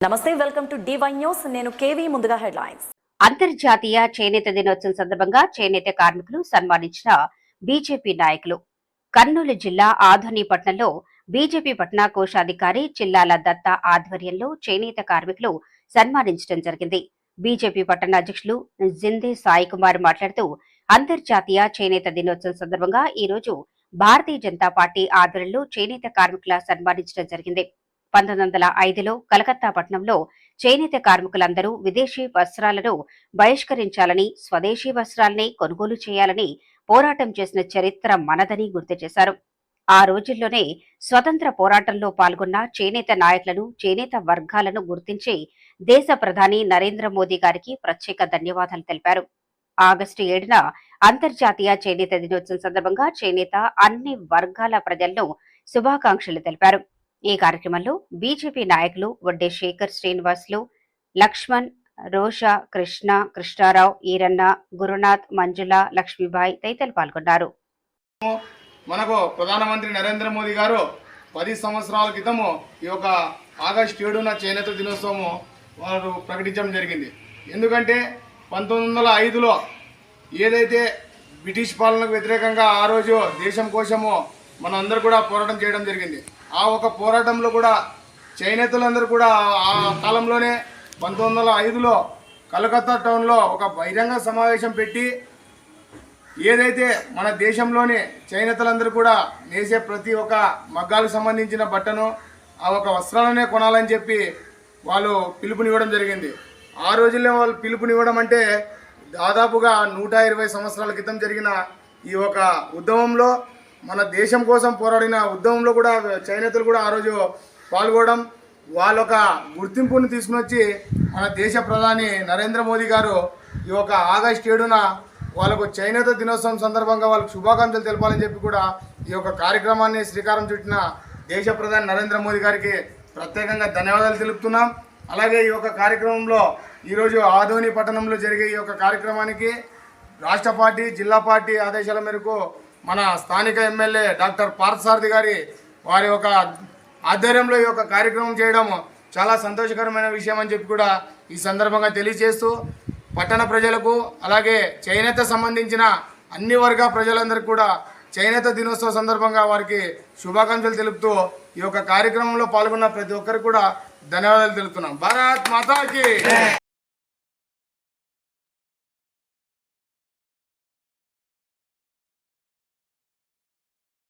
నమస్తే welcome to DY news నేను KV ముందుగా హెడ్లైన్స్. అంతర్జాతీయ చేనేత దినోత్సవం సందర్భంగా చేనేత కార్మికులు సన్మానించిన బీజేపీ నాయకులు. కర్నూలు జిల్లా ఆధునిపట్నంలో బీజేపీ పట్న కోశాధికారి చిల్లాల దత్త ఆధ్వర్యంలో చేనేత కార్మికులు సన్మానించడం జరిగింది. బీజేపీ పట్టణ అధ్యక్షులు జిందే సాయి కుమార్ మాట్లాడుతూ అంతర్జాతీయ చేనేత దినోత్సవం సందర్భంగా ఈ రోజు భారతీయ జనతా పార్టీ ఆధ్వర్యంలో చేనేత కార్మికుల సన్మానించడం జరిగింది. పంతొమ్మిది వందల ఐదులో కలకత్తా పట్టణంలో చేనేత కార్మికులందరూ విదేశీ వస్త్రాలను బహిష్కరించాలని స్వదేశీ వస్త్రాలనే కొనుగోలు చేయాలని పోరాటం చేసిన చరిత్ర మనదని గుర్తు చేశారు. ఆ రోజుల్లోనే స్వతంత్ర పోరాటంలో పాల్గొన్న చేనేత నాయకులను చేనేత వర్గాలను గుర్తించి దేశ ప్రధాని నరేంద్ర మోదీ గారికి ప్రత్యేక ధన్యవాదాలు తెలిపారు. ఆగస్టు ఏడున అంతర్జాతీయ చేనేత దినోత్సవం సందర్భంగా చేనేత అన్ని వర్గాల ప్రజలను శుభాకాంక్షలు తెలిపారు. ఈ కార్యక్రమంలో బీజేపీ నాయకులు వడ్డే శేఖర్ శ్రీనివాసులు లక్ష్మణ్ రోషా కృష్ణ కృష్ణారావు ఈరన్న గురునాథ్ మంజుల లక్ష్మీబాయి తదితరులు పాల్గొన్నారు. మనకు ప్రధానమంత్రి నరేంద్ర మోదీ గారు పది సంవత్సరాల క్రితము ఈ యొక్క ఆగస్టు ఏడున చేనేత దినోత్సవము వారు ప్రకటించడం జరిగింది. ఎందుకంటే పంతొమ్మిది వందల ఐదులో ఏదైతే బ్రిటిష్ పాలనకు వ్యతిరేకంగా ఆ రోజు దేశం కోసము మనందరూ కూడా పోరాటం చేయడం జరిగింది. ఆ ఒక పోరాటంలో కూడా చేనేతలందరూ కూడా ఆ కాలంలోనే పంతొమ్మిది వందల ఐదులో కలకత్తా టౌన్లో ఒక బహిరంగ సమావేశం పెట్టి ఏదైతే మన దేశంలోని చేనేతలందరూ కూడా నేసే ప్రతి ఒక్క మగ్గాలకు సంబంధించిన బట్టను ఆ ఒక వస్త్రాలనే కొనాలని చెప్పి వాళ్ళు పిలుపునివ్వడం జరిగింది. ఆ రోజుల్లో వాళ్ళు పిలుపునివ్వడం అంటే దాదాపుగా నూట ఇరవై సంవత్సరాల క్రితం జరిగిన ఈ ఒక ఉద్యమంలో మన దేశం కోసం పోరాడిన ఉద్యమంలో కూడా చేనేతలు కూడా ఆ రోజు పాల్గొనడం వాళ్ళ యొక్క గుర్తింపును తీసుకుని వచ్చి మన దేశ ప్రధాని నరేంద్ర మోదీ గారు ఈ యొక్క ఆగస్టు ఏడున వాళ్ళకు చేనేత దినోత్సవం సందర్భంగా వాళ్ళకు శుభాకాంక్షలు తెలపాలని చెప్పి కూడా ఈ యొక్క కార్యక్రమాన్ని శ్రీకారం చుట్టిన దేశ ప్రధాని నరేంద్ర మోదీ గారికి ప్రత్యేకంగా ధన్యవాదాలు తెలుపుతున్నాం. అలాగే ఈ యొక్క కార్యక్రమంలో ఈరోజు ఆదోని పట్టణంలో జరిగే ఈ యొక్క కార్యక్రమానికి రాష్ట్ర పార్టీ జిల్లా పార్టీ ఆదేశాల మేరకు మన స్థానిక ఎమ్మెల్యే డాక్టర్ పార్థసారథి గారి వారి యొక్క ఆధ్వర్యంలో ఈ యొక్క కార్యక్రమం చేయడం చాలా సంతోషకరమైన విషయం అని చెప్పి కూడా ఈ సందర్భంగా తెలియజేస్తూ పట్టణ ప్రజలకు అలాగే చేనేత సంబంధించిన అన్ని వర్గ ప్రజలందరికీ కూడా చేనేత దినోత్సవ సందర్భంగా వారికి శుభాకాంక్షలు తెలుపుతూ ఈ యొక్క కార్యక్రమంలో పాల్గొన్న ప్రతి ఒక్కరికి కూడా ధన్యవాదాలు తెలుపుతున్నాం. భారత్ మాతాకి!